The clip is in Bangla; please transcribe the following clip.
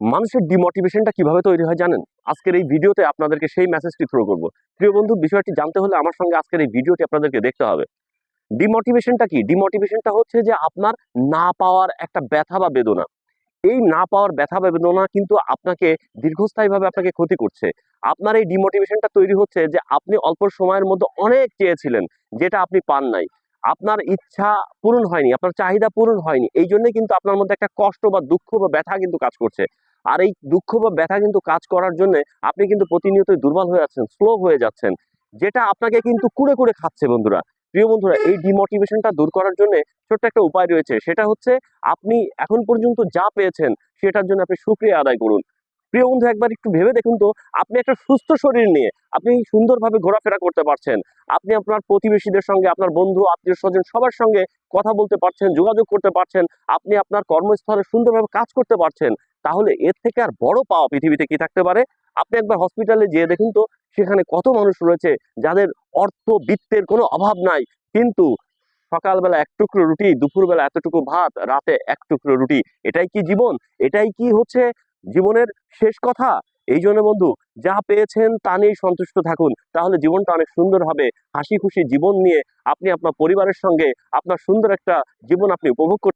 মানুষের ডিমোটিভেশনটা কীভাবে তৈরি হয় জানেন? আজকের এই ভিডিওতে আপনাদেরকে সেই মেসেজটি থ্রো করব। প্রিয় বন্ধু, বিষয়টি জানতে হলে আমার সঙ্গে আজকের এই ভিডিওটি আপনাদেরকে দেখতে হবে। ডিমোটিভেশনটা কি? ডিমোটিভেশনটা হচ্ছে যে আপনার না পাওয়ার একটা ব্যথা বা বেদনা। এই না পাওয়ার ব্যথা বা বেদনা কিন্তু আপনাকে দীর্ঘস্থায়ীভাবে আপনাকে ক্ষতি করছে। আপনার এই ডিমোটিভেশনটা তৈরি হচ্ছে যে আপনি অল্প সময়ের মধ্যে অনেক চেয়েছিলেন, যেটা আপনি পান নাই। আপনার ইচ্ছা পূরণ হয়নি, আপনার চাহিদা পূরণ হয়নি। এই জন্যই কিন্তু আপনার মধ্যে একটা কষ্ট বা দুঃখ বা ব্যথা কিন্তু কাজ করছে। আর এই দুঃখ বা ব্যথা কিন্তু কাজ করার জন্য আপনি কিন্তু প্রতিনিয়তই দুর্বল হয়ে যাচ্ছেন স্লো হয়ে যাচ্ছেন। যেটা আপনাকে কিন্তু কুড়ে কুড়ে খাচ্ছে বন্ধুরা। প্রিয় বন্ধুরা, এই ডিমোটিভেশনটা দূর করার জন্য ছোট্ট একটা উপায় রয়েছে। সেটা হচ্ছে আপনি এখন পর্যন্ত যা পেয়েছেন, সেটার জন্য আপনি সুক্রিয়া আদায় করুন। প্রিয় বন্ধু, একবার একটু ভেবে দেখুন তো, আপনি একটা সুস্থ শরীর নিয়ে আপনি সুন্দরভাবে ঘোরাফেরা করতে পারছেন। আপনি আপনার প্রতিবেশীদের সঙ্গে, আপনার বন্ধু, আত্মীয় স্বজন সবার সঙ্গে কথা বলতে পারছেন, যোগাযোগ করতে পারছেন। আপনি আপনার কর্মস্থলে সুন্দরভাবে কাজ করতে পারছেন। তাহলে এর থেকে আর বড় পাওয়া পৃথিবীতে কি থাকতে পারে? আপনি একবার হসপিটালে যেয়ে দেখুন তো, সেখানে কত মানুষ রয়েছে যাদের অর্থ বিত্তের কোনো অভাব নাই। কিন্তু সকালবেলা এক টুকরো রুটি, দুপুরবেলা এতটুকু ভাত, রাতে এক টুকরো রুটি, এটাই কি জীবন? এটাই কি হচ্ছে জীবনের শেষ কথা? এই জন্য বন্ধু, যা পেয়েছেন তা নিয়েই সন্তুষ্ট থাকুন। তাহলে জীবনটা অনেক সুন্দর হবে। হাসি খুশি জীবন নিয়ে আপনি আপনার পরিবারের সঙ্গে আপনার সুন্দর একটা জীবন আপনি উপভোগ